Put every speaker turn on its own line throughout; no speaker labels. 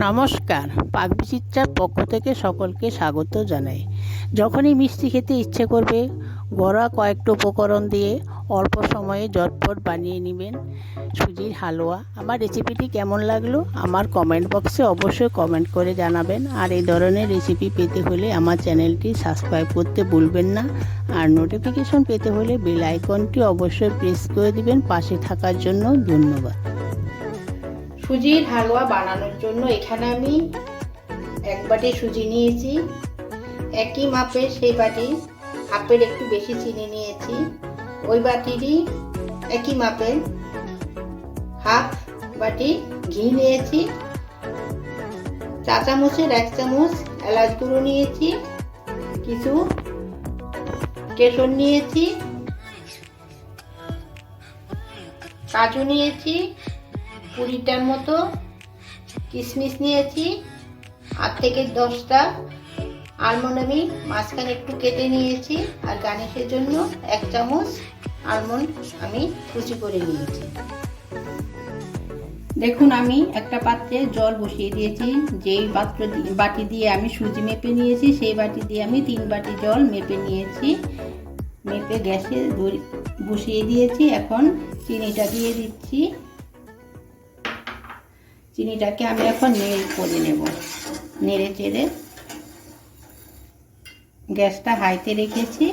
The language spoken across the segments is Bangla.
নমস্কার। পাকবিচিত্রার পক্ষ থেকে সকলকে স্বাগত জানাই। যখনই মিষ্টি খেতে ইচ্ছে করবে গড়া কয়েকটা উপকরণ দিয়ে অল্প সময়ে জটপট বানিয়ে নেবেন। সুজির হালুয়া। আমার রেসিপিটি কেমন লাগল? আমার কমেন্ট বক্সে অবশ্যই কমেন্ট করে জানাবেন। আর এই ধরনের রেসিপি পেতে হলে আমার চ্যানেলটি সাবস্ক্রাইব করতে ভুলবেন না। আর নোটিফিকেশন পেতে হলে বেল আইকনটি অবশ্যই প্রেস করে দিবেন। পাশে থাকার জন্য ধন্যবাদ। সুজির হালুয়া বানানোর জন্য এখানে আমি এক বাটি সুজি নিয়েছি। একই মাপের সেই বাটি হাফের একটু বেশি চিনি নিয়েছি। ওই বাটিরই একই মাপের হাফ বাটি ঘি নিয়েছি। চা চামচের এক চামচ এলাচ গুঁড়ো নিয়েছি। কিছু কেশর নিয়েছি। কাজু নিয়েছি। কুড়িটার মতো কিশমিশ নিয়েছি। আট থেকে দশটা আলমন্ড আমি মাঝখানে একটু কেটে নিয়েছি আর গার্নিশের জন্য এক চামচ আলমন্ড আমি কুচি করে নিয়েছি। দেখুন আমি একটা পাত্রে জল বসিয়ে দিয়েছি। যেই পাত্র বাটি দিয়ে আমি সুজি মেপে নিয়েছি, সেই বাটি দিয়ে আমি তিন বাটি জল মেপে নিয়েছি। মেপে গ্যাসে বসিয়ে দিয়েছি। এখন চিনিটা দিয়ে দিচ্ছি। চিনিটাকে আমি এখন নেড়ে করে নেব। নেড়ে চেড়ে গ্যাসটা হাইতে রেখেছি।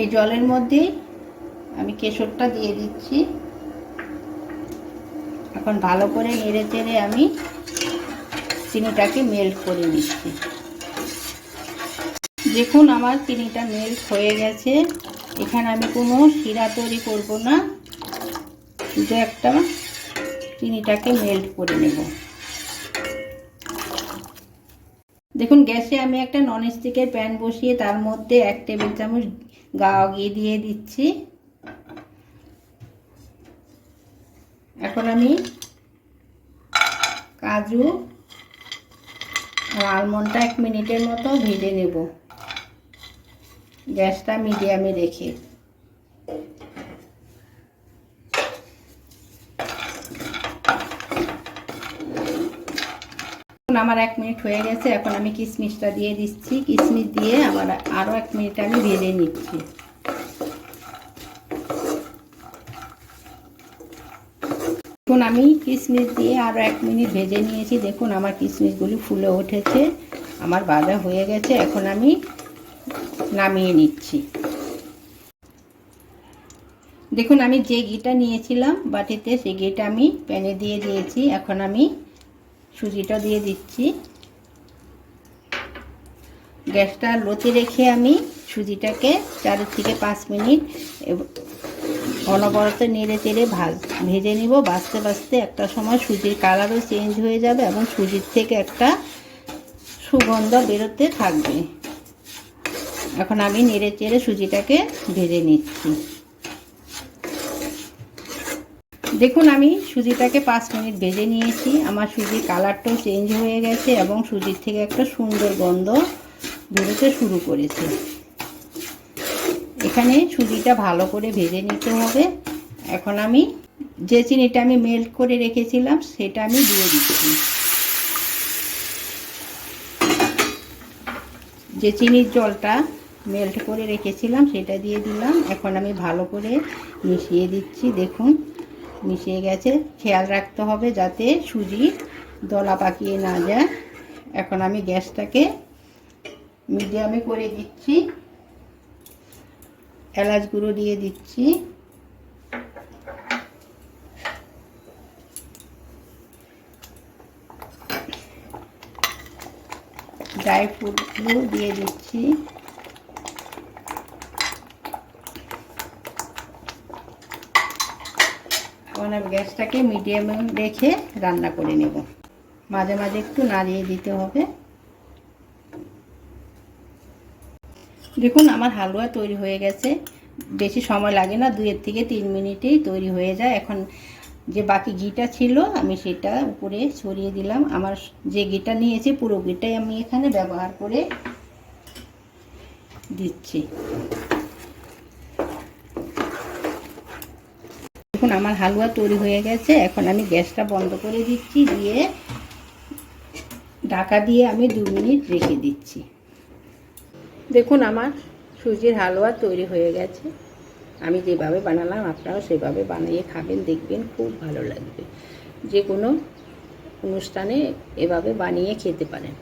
এই জলের মধ্যে আমি কেশরটা দিয়ে দিচ্ছি। এখন ভালো করে নেড়ে চেড়ে আমি চিনিটাকে মেল্ট করে নিচ্ছি। দেখুন আমার চিনিটা মেল্ট হয়ে গেছে। এখানে আমি কোনো শিরা তৈরি করব না। শুধু একটা চিনিটাকে মেল্ট করে নেব। দেখুন, গ্যাসে আমি একটা ননস্টিকের প্যান বসিয়ে তার মধ্যে এক টেবিল চামচ গাওয়া ঘি দিয়ে দিচ্ছি। এখন আমি কাজু আর আলমন্ডটা এক মিনিটের মতো ভেজে নেব। গ্যাসটা মিডিয়ামে রেখে। এখন আমার এক মিনিট হয়ে গেছে, এখন আমি কিশমিশটা দিয়ে দিচ্ছি। কিশমিশ দিয়ে আবার আরও এক মিনিট আমি ভেজে নিচ্ছি। এখন আমি কিশমিশ দিয়ে আরও এক মিনিট ভেজে নিয়েছি। দেখুন, আমার কিশমিশগুলি ফুলে উঠেছে, আমার ভাজা হয়ে গেছে। এখন আমি নামিয়ে নিচ্ছি। দেখুন, আমি যে ঘিটা নিয়েছিলাম বাটিতে, সেই ঘিটা আমি প্যানে দিয়ে দিয়েছি। এখন আমি সুজিটা দিয়ে দিচ্ছি। গ্যাসটা লোতে রেখে আমি সুজিটাকে চার থেকে পাঁচ মিনিট অনবরত নেড়ে চেড়ে ভাজ, ভেজে নিব। বাঁচতে বাঁচতে একটা সময় সুজির কালারও চেঞ্জ হয়ে যাবে এবং সুজির থেকে একটা সুগন্ধ বেরোতে থাকবে। এখন আমি নেড়ে চেড়ে সুজিটাকে ভেজে নিচ্ছি। দেখুন, আমি সুজিটাকে পাঁচ মিনিট ভেজে নিয়েছি। আমার সুজির কালারটাও চেঞ্জ হয়ে গেছে এবং সুজির থেকে একটা সুন্দর গন্ধ বেরোতে শুরু করেছে। এখানে সুজিটা ভালো করে ভেজে নিতে হবে। এখন আমি যে চিনিটা আমি মেল্ট করে রেখেছিলাম, সেটা আমি দিয়ে দিচ্ছি। যে চিনির জলটা মেল্ট করে রেখেছিলাম, সেটা দিয়ে দিলাম। এখন আমি ভালো করে মিশিয়ে দিচ্ছি, দেখুন। মিশিয়ে গেছে। খেয়াল রাখতে হবে যাতে সুজি দলা পাকিয়ে না যায়। এখন আমি গ্যাসটাকে মিডিয়ামে করে দিচ্ছি। এলাচ গুঁড়ো দিয়ে দিচ্ছি। ড্রাই ফ্রুটগুলো দিয়ে দিচ্ছি। আমি গ্যাসটাকে মিডিয়ামে রেখে রান্না করে নেব। মাঝে মাঝে একটু নাড়িয়ে দিতে হবে। দেখুন, আমার হালুয়া তৈরি হয়ে গেছে। বেশি সময় লাগে না দুয়ের থেকে তিন মিনিটেই তৈরি হয়ে যায়। এখন যে বাকি ঘিটা ছিল, আমি সেটা উপরে ছড়িয়ে দিলাম। আমার যে ঘিটা নিয়েছি, পুরো ঘিটাই আমি এখানে ব্যবহার করে দিচ্ছি। দেখুন আমার হালুয়া তৈরি হয়ে গেছে। এখন আমি গ্যাসটা বন্ধ করে দিচ্ছি, দিয়ে ঢাকা দিয়ে আমি দু মিনিট রেখে দিচ্ছি। দেখুন আমার সুজির হালুয়া তৈরি হয়ে গেছে। আমি যেভাবে বানালাম, আপনারাও সেভাবে বানিয়ে খাবেন, দেখবেন খুব ভালো লাগবে। যে কোনো অনুষ্ঠানে এভাবে বানিয়ে খেতে পারেন।